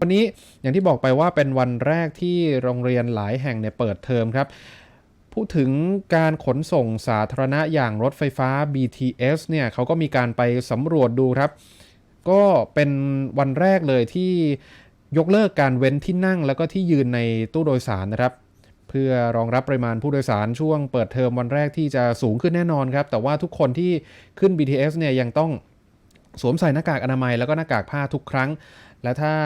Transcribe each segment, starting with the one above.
วันนี้อย่างที่บอกไปว่าเป็นวันแรกที่โรงเรียนหลายแห่งเนี่ยเปิดเทอมครับ พูดถึงการขนส่งสาธารณะอย่างรถไฟฟ้า BTS เนี่ยเขาก็มีการไปสำรวจดูครับ ก็เป็นวันแรกเลยที่ยกเลิกการเว้นที่นั่งแล้วก็ที่ยืนในตู้โดยสารนะครับ เพื่อรองรับปริมาณผู้โดยสารช่วงเปิดเทอมวันแรกที่จะสูงขึ้นแน่นอนครับ แต่ว่าทุกคนที่ขึ้น BTS เนี่ยยังต้องสวมใส่หน้ากากอนามัยแล้วก็หน้ากากผ้าทุกครั้ง และถ้า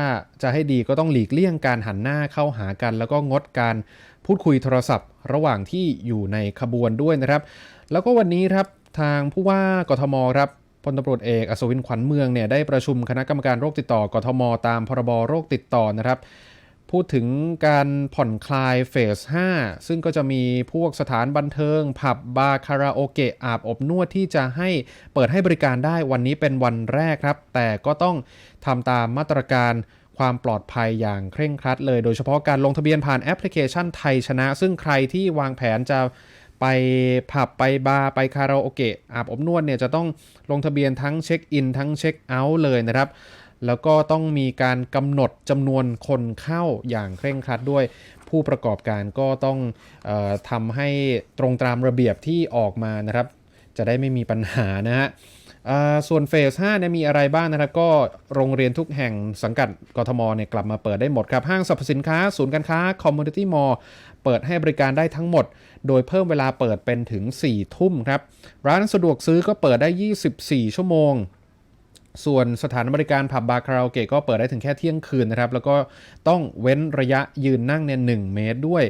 จะให้ดีก็ต้องหลีกเลี่ยงการหันหน้าเข้าหากัน แล้วก็งดการพูดคุยโทรศัพท์ ระหว่างที่อยู่ในขบวนด้วยนะครับ แล้วก็วันนี้ครับทางผู้ว่ากทมครับพลตำรวจเอกอัศวินขวัญเมืองเนี่ยได้ประชุมคณะกรรมการโรคติดต่อกทม ตามพรบโรคติดต่อนะครับ พูดถึงการผ่อนคลายเฟส 5 ซึ่งก็จะมีพวกสถานบันเทิง ผับบาร์คาราโอเกะอาบอบนวดที่จะให้เปิดให้บริการได้วันนี้เป็นวันแรกครับ แต่ก็ต้องทำตามมาตรการความปลอดภัยอย่างเคร่งครัดเลย โดยเฉพาะการลงทะเบียนผ่านแอปพลิเคชันไทยชนะ ซึ่งใครที่วางแผนจะไปผับไปบาร์ไปคาราโอเกะอาบอบนวดเนี่ยจะต้องลงทะเบียนทั้งเช็คอินทั้งเช็คเอาท์เลยนะครับ แล้วก็ต้องมีการกำหนดจำนวนคนเข้าอย่างเคร่งครัดด้วย ผู้ประกอบการก็ต้องออทำให้ตรงตามระเบียบที่ออกมานะครับ จะได้ไม่มีปัญหานะฮะส่วนเฟส5เนี่ยมีอะไรบ้างนะครับ ก็โรงเรียนทุกแห่งสังกัดกทมเนี่ยกลับมาเปิดได้หมดครับ ห้างสรรพสินค้า ศูนย์การค้าคอมมูนิตี้มอลเปิดให้บริการได้ทั้งหมด โดยเพิ่มเวลาเปิดเป็นถึง 4 ทุ่มครับ ร้านสะดวกซื้อก็เปิดได้ 24 ชั่วโมง ส่วนสถานบริการผับบาร์คาราโอเกะก็เปิดได้ถึงแค่เที่ยงคืนนะครับ แล้วก็ต้องเว้นระยะยืนนั่งเนี่ยหเมตรด้วย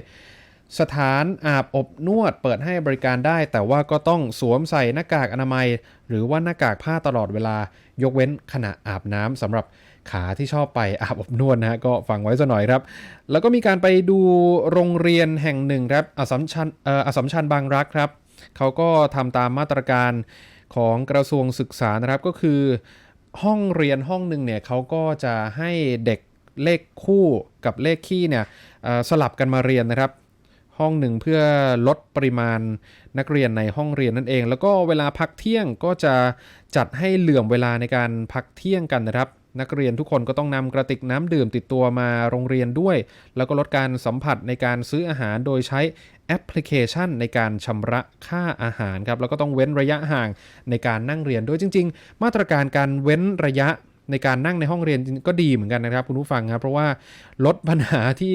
สถานอาบอบนวดเปิดให้บริการได้ แต่ว่าก็ต้องสวมใส่หน้ากากอนามัย หรือว่าหน้ากากผ้าตลอดเวลา ยกเว้นขณะอาบน้ำสำหรับขาที่ชอบไปอาบอบนวดนะฮะก็ฟังไว้ซะหน่อยครับ แล้วก็มีการไปดูโรงเรียนแห่งหนึ่งครับอสสัมชัญเอ่ออสสัมชัญบางรักครับเขาก็ทำตามมาตรการของกระทรวงศึกษานะครับก็คือ ห้องเรียนห้องหนึ่งเนี่ยเขาก็จะให้เด็กเลขคู่กับเลขคี่เนี่ยสลับกันมาเรียนนะครับ ห้องหนึ่งเพื่อลดปริมาณนักเรียนในห้องเรียนนั่นเอง แล้วก็เวลาพักเที่ยงก็จะจัดให้เหลื่อมเวลาในการพักเที่ยงกันนะครับ นักเรียนทุกคนก็ต้องนำกระติกน้ำดื่มติดตัวมาโรงเรียนด้วย แล้วก็ลดการสัมผัสในการซื้ออาหารโดยใช้แอปพลิเคชันในการชำระค่าอาหารครับแล้วก็ต้องเว้นระยะห่างในการนั่งเรียนด้วยจริง ๆ มาตรการการเว้นระยะในการนั่งในห้องเรียนก็ดีเหมือนกันนะครับคุณผู้ฟังครับเพราะว่าลดปัญหาที่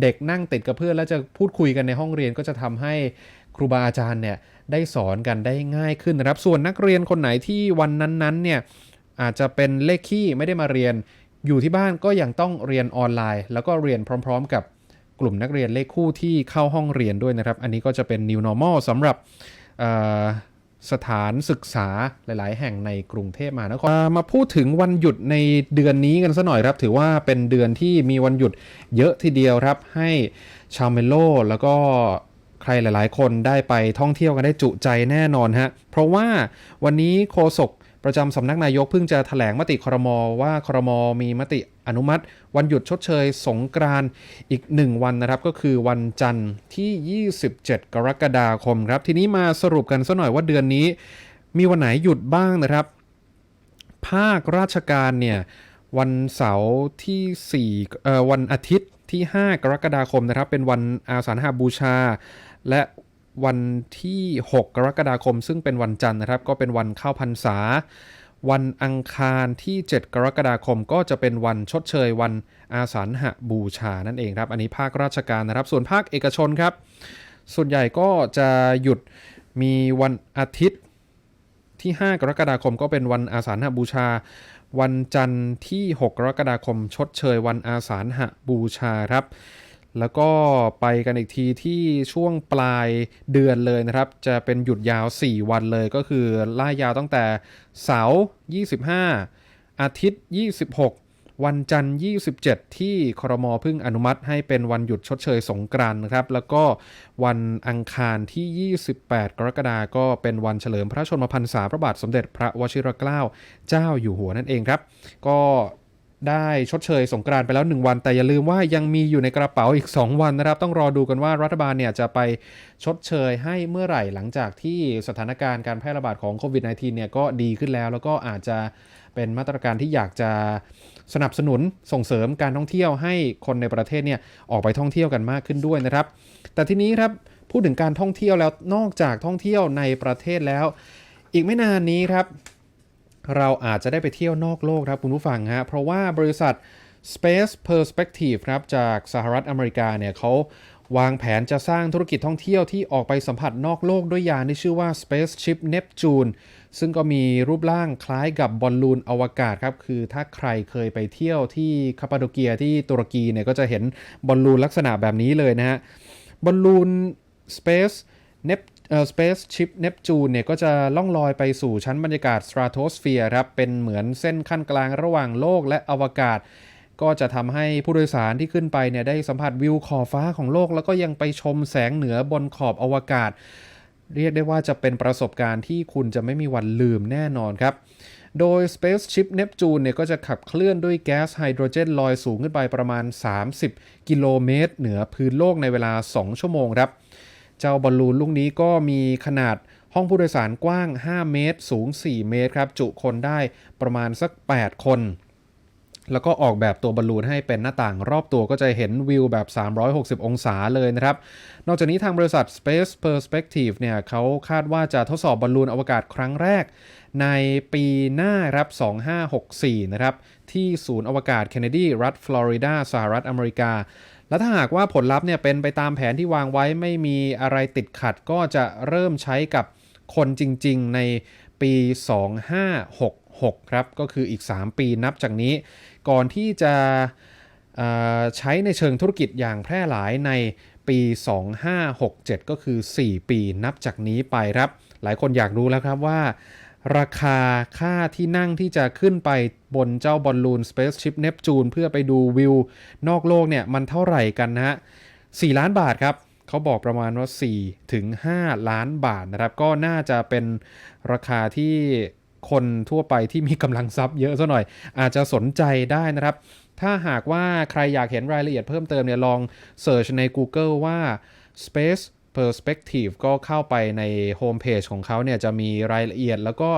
เด็กนั่งติดกับเพื่อนแล้วจะพูดคุยกันในห้องเรียนก็จะทำให้ครูบาอาจารย์เนี่ยได้สอนกันได้ง่ายขึ้นนะครับ ส่วนนักเรียนคนไหนที่วันนั้นๆเนี่ย อาจจะเป็นเลขขี้ไม่ได้มาเรียน อยู่ที่บ้านก็ยังต้องเรียนออนไลน์ แล้วก็เรียนพร้อม ๆ กับกลุ่มนักเรียนเลขคู่ที่เข้าห้องเรียนด้วยนะครับ อันนี้ก็จะเป็น new normal สำหรับสถานศึกษาหลาย ๆ แห่งในกรุงเทพมหานครมามาพูดถึงวันหยุดในเดือนนี้กันสัหน่อยครับ ถือว่าเป็นเดือนที่มีวันหยุดเยอะทีเดียวครับ ให้ชาวเมโลแล้วก็ใครหลาย ๆ คนได้ไปท่องเที่ยวกันได้จุใจแน่นอนฮะ เพราะว่าวันนี้โฆษก ประจำสำนักนายกเพิ่งจะแถลงมติครมว่าครมมีมติอนุมัติ วันหยุดชดเชยสงกรานอีก 1 วันนะครับ ก็คือวันจันทร์ที่ 27 กรกฎาคมครับ ทีนี้มาสรุปกันสัหน่อยว่าเดือนนี้ มีวันไหนหยุดบ้างนะครับ ภาคราชการเนี่ยวันเสาร์ที่4เอ่อวันอาทิตย์ที่ 5 กรกฎาคมนะครับ เป็นวันอาสาฬหบูชา และ วันที่ 6 กรกฎาคม ซึ่งเป็นวันจันทร์นะครับ ก็เป็นวันเข้าพรรษา วันอังคารที่ 7 กรกฎาคมก็จะเป็นวันชดเชย วันอาสาฬหบูชานั่นเองครับ อันนี้ภาคราชการนะครับ ส่วนภาคเอกชนครับ ส่วนใหญ่ก็จะหยุดมีวันอาทิตย์ที่ 5 กรกฎาคมก็เป็นวันอาสาฬหบูชา วันจันทร์ที่ 6 กรกฎาคม ชดเชย วันอาสาฬหบูชาครับ แล้วก็ไปกันอีกทีที่ช่วงปลายเดือนเลยนะครับ จะเป็นหยุดยาว 4 วันเลยก็คือล่ายาวตั้งแต่เสาร์25 อาทิตย์ 26 วันจันทร์ 27 ที่ครมเพิ่งอนุมัติให้เป็นวันหยุดชดเชยสงกรานต์นะครับ แล้วก็วันอังคารที่ 28 กรกฎาคมก็เป็นวันเฉลิมพระชนมพรรษาพระบาทสมเด็จพระวชิรเกล้าเจ้าอยู่หัวนั่นเองครับ ก็ ได้ชดเชยสงกรานไปแล้ว 1 วัน แต่อย่าลืมว่ายังมีอยู่ในกระเป๋าอีก 2 วันนะครับ ต้องรอดูกันว่ารัฐบาลเนี่ยจะไปชดเชยให้เมื่อไหร่หลังจากที่สถานการณ์การแพร่ระบาดของโควิด -19 เนี่ยก็ดีขึ้นแล้ว แล้วก็อาจจะเป็นมาตรการที่อยากจะสนับสนุนส่งเสริมการท่องเที่ยวให้คนในประเทศเนี่ยออกไปท่องเที่ยวกันมากขึ้นด้วยนะครับ แต่ทีนี้ครับพูดถึงการท่องเที่ยวแล้วนอกจากท่องเที่ยวในประเทศแล้ว อีกไม่นานนี้ครับ เราอาจจะได้ไปเที่ยวนอกโลกครับคุณผู้ฟังฮะเพราะว่าบริษัท Space Perspective ครับจากสหรัฐอเมริกาเนี่ยเขาวางแผนจะสร้างธุรกิจท่องเที่ยวที่ออกไปสัมผัสนอกโลกด้วยยานที่ชื่อว่า Spaceship Neptune ซึ่งก็มีรูปร่างคล้ายกับบอลลูนอวกาศครับ คือถ้าใครเคยไปเที่ยวที่คาปาโดเกียที่ตุรกีเนี่ยก็จะเห็นบอลลูนลักษณะแบบนี้เลยนะฮะบอลลูน Space เออ Space Ship Neptune เนี่ยก็จะล่องลอยไปสู่ชั้นบรรยากาศ Stratosphere ครับ เป็นเหมือนเส้นขั้นกลางระหว่างโลกและอวกาศ ก็จะทำให้ผู้โดยสารที่ขึ้นไปเนี่ยได้สัมผัสวิวขอบฟ้าของโลก แล้วก็ยังไปชมแสงเหนือบนขอบอวกาศ เรียกได้ว่าจะเป็นประสบการณ์ที่คุณจะไม่มีวันลืมแน่นอนครับโดย Spaceship Neptune เนี่ยก็จะขับเคลื่อนด้วยแก๊สไฮโดรเจนลอยสูงขึ้นไปประมาณ 30 กิโลเมตร เหนือพื้นโลกในเวลา 2 ชั่วโมงครับ เจ้าบอลลูนลูกนี้ก็มีขนาดห้องผู้โดยสารกว้าง 5 เมตร สูง 4 เมตรครับ จุคนได้ประมาณสัก 8 คน แล้วก็ออกแบบตัวบอลลูนให้เป็นหน้าต่างรอบตัวก็จะเห็นวิวแบบ 360 องศาเลยนะครับ นอกจากนี้ทางบริษัท Space Perspective เนี่ยเขาคาดว่าจะทดสอบบอลลูนอวกาศครั้งแรก ในปีหน้าครับ 2564 นะครับ ที่ศูนย์อวกาศเคนเนดี รัฐฟลอริดา สหรัฐอเมริกา และถ้าหากว่าผลลัพธ์เนี่ยเป็นไปตามแผนที่วางไว้ไม่มีอะไรติดขัดก็จะเริ่มใช้กับคนจริง ๆ ในปี 2566 ครับ ก็คืออีก 3 ปีนับจากนี้ ก่อนที่จะใช้ในเชิงธุรกิจอย่างแพร่หลายในปี 2567 ก็คือ 4 ปีนับจากนี้ไปครับ หลายคนอยากรู้แล้วครับว่า ราคาค่าที่นั่งที่จะขึ้นไปบนเจ้าบอลลูน Spaceship Neptune เพื่อไปดูวิวนอกโลกเนี่ยมันเท่าไหร่กันนะฮะ4ล้านบาทครับเขาบอกประมาณว่า 4 ถึง 5 ล้านบาทนะครับ ก็น่าจะเป็นราคาที่คนทั่วไปที่มีกำลังทรัพย์เยอะซะหน่อย อาจจะสนใจได้นะครับ ถ้าหากว่าใครอยากเห็นรายละเอียดเพิ่มเติมเนี่ยลองเ e ิร์ชใน Google ว่า Space Perspective ก็เข้าไปในโฮมเพจของเขาเนี่ยจะมีรายละเอียดแล้วก็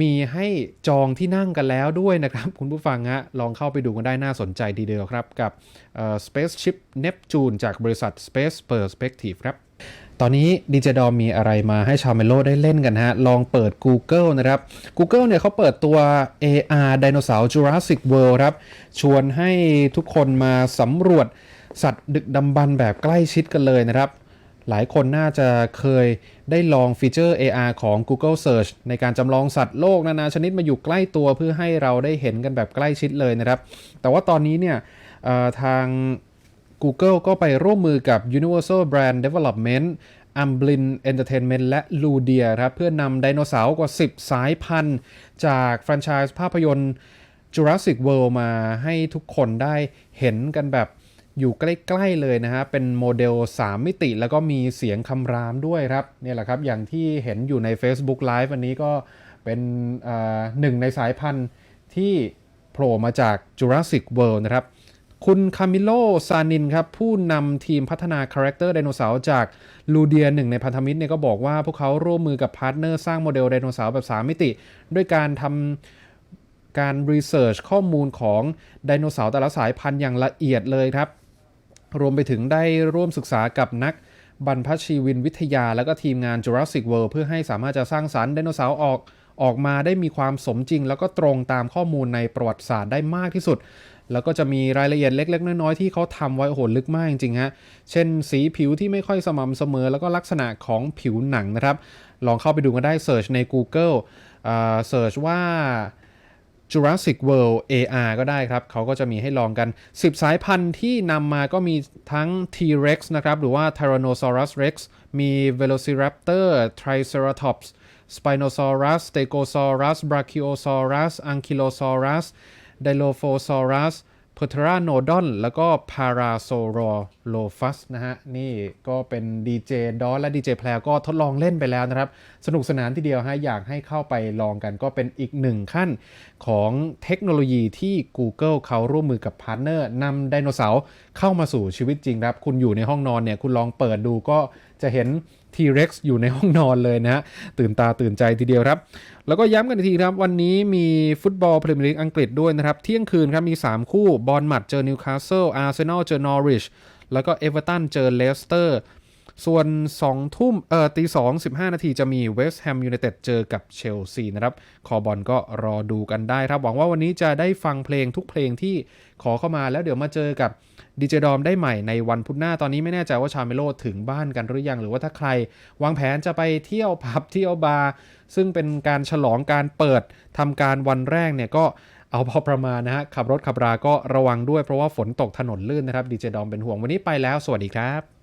มีให้จองที่นั่งกันแล้วด้วยนะครับ คุณผู้ฟังฮะลองเข้าไปดูกันได้น่าสนใจดีเดียวครับ กับเอ่อ Spaceship Neptune จากบริษัท Space Perspective ครับ ตอนนี้ดีเจดอมมีอะไรมาให้ชาวเมโลได้เล่นกันฮะ ลองเปิด Google นะครับ Google เนี่ยเขาเปิดตัว AR ไดโนเสาร์ Jurassic World ครับ ชวนให้ทุกคนมาสำรวจสัตว์ดึกดำบรรพ์แบบใกล้ชิดกันเลยนะครับ หลายคนน่าจะเคยได้ลองฟีเจอร์ AR ของ Google Search ในการจำลองสัตว์โลกนานาชนิดมาอยู่ใกล้ตัวเพื่อให้เราได้เห็นกันแบบใกล้ชิดเลยนะครับ แต่ว่าตอนนี้เนี่ยทาง Google ก็ไปร่วมมือกับ Universal Brand Development Amblin Entertainment และ Ludia ครับ เพื่อนำไดโนเสาร์กว่า 10 สายพันธุ์ จากแฟรนไชส์ภาพยนตร์ Jurassic World มาให้ทุกคนได้เห็นกันแบบ อยู่ใกล้ๆเลยนะฮะ เป็นโมเดล 3 มิติ แล้วก็มีเสียงคำรามด้วยครับเนี่ยแหละครับ อย่างที่เห็นอยู่ใน Facebook Live วันนี้ก็เป็นหนึ่งในสายพันธุ์ที่โผล่มาจาก Jurassic World นะครับ คุณคามิโลซานินครับ ผู้นำทีมพัฒนาคาแรคเตอร์ไดโนเสาร์จากลูเดียหนึ่งในพันธมิตรเนี่ยก็บอกว่าพวกเขาร่วมมือกับพาร์ทเนอร์สร้างโมเดลไดโนเสาร์แบบ 3 มิติ ด้วยการทำการรีเสิร์ชข้อมูลของไดโนเสาร์แต่ละสายพันธุ์อย่างละเอียดเลยครับ รวมไปถึงได้ร่วมศึกษากับนักบรรพชีวินวิทยา แล้วก็ทีมงาน Jurassic World เพื่อให้สามารถจะสร้างสรรค์ไดโนเสาร์ออกออกมาได้มีความสมจริง แล้วก็ตรงตามข้อมูลในประวัติศาสตร์ได้มากที่สุด แล้วก็จะมีรายละเอียดเล็ก ๆ น้อยๆที่เขาทำไว้โอ้โหลึกมากจริงๆฮะเช่น สีผิวที่ไม่ค่อยสม่ำเสมอ แล้วก็ลักษณะของผิวหนังนะครับ ลองเข้าไปดูกันได้เสิร์ชใน Google เสิร์ชว่า Jurassic World AR ก็ได้ครับ เขาก็จะมีให้ลองกัน 10 สายพันธุ์ที่นำมาก็มีทั้ง T-Rex นะครับ หรือว่า Tyrannosaurus Rex มี Velociraptor Triceratops Spinosaurus Stegosaurus Brachiosaurus Ankylosaurus Dilophosaurus p e r t e r a n o d o n แล้วก็ Parasaurolophus นะฮะ นี่ก็เป็น DJ ดอและ DJ แพลก็ทดลองเล่นไปแล้วนะครับ สนุกสนานทีเดียวฮะ อยากให้เข้าไปลองกันก็เป็นอีกหนึ่งขั้นของเทคโนโลยีที่ Google เขาร่วมมือกับพาร์ทเนอร์นำไดโนเสาร์เข้ามาสู่ชีวิตจริงครับ คุณอยู่ในห้องนอนเนี่ย คุณลองเปิดดูก็จะเห็น T-Rex อยู่ในห้องนอนเลยนะฮะตื่นตาตื่นใจทีเดียวครับ แล้วก็ย้ำกันอีกทีครับ วันนี้มีฟุตบอลพรีเมียร์ลีกอังกฤษด้วยนะครับ เที่ยงคืนครับมี 3 คู่บอลมัดเจอนิวคาสเซิลอาร์เซนอลเจอนอริชแล้วก็เอเวอร์ตันเจอเลสเตอร์ส่วน 2 ทุ่มเอ่อตีสองสิบห้านาทีจะมีเวสต์แฮมยูไนเต็ดเจอกับเชลซีนะครับ คอบอลก็รอดูกันได้ครับ หวังว่าวันนี้จะได้ฟังเพลงทุกเพลงที่ขอเข้ามาแล้วเดี๋ยวมาเจอกับ ดีเจดอมได้ใหม่ในวันพุธหน้าตอนนี้ไม่แน่ใจว่าชาเมโลถึงบ้านกันหรือยัง หรือว่าถ้าใคร วางแผนจะไปเที่ยวผับเที่ยวบาร์ซึ่งเป็นการฉลองการเปิดทำการวันแรกเนี่ยก็เอาพอประมาณนะฮะขับรถขับราก็ระวังด้วยเพราะว่าฝนตกถนนลื่นนะครับดีเจดอมเป็นห่วงวันนี้ไปแล้ว สวัสดีครับ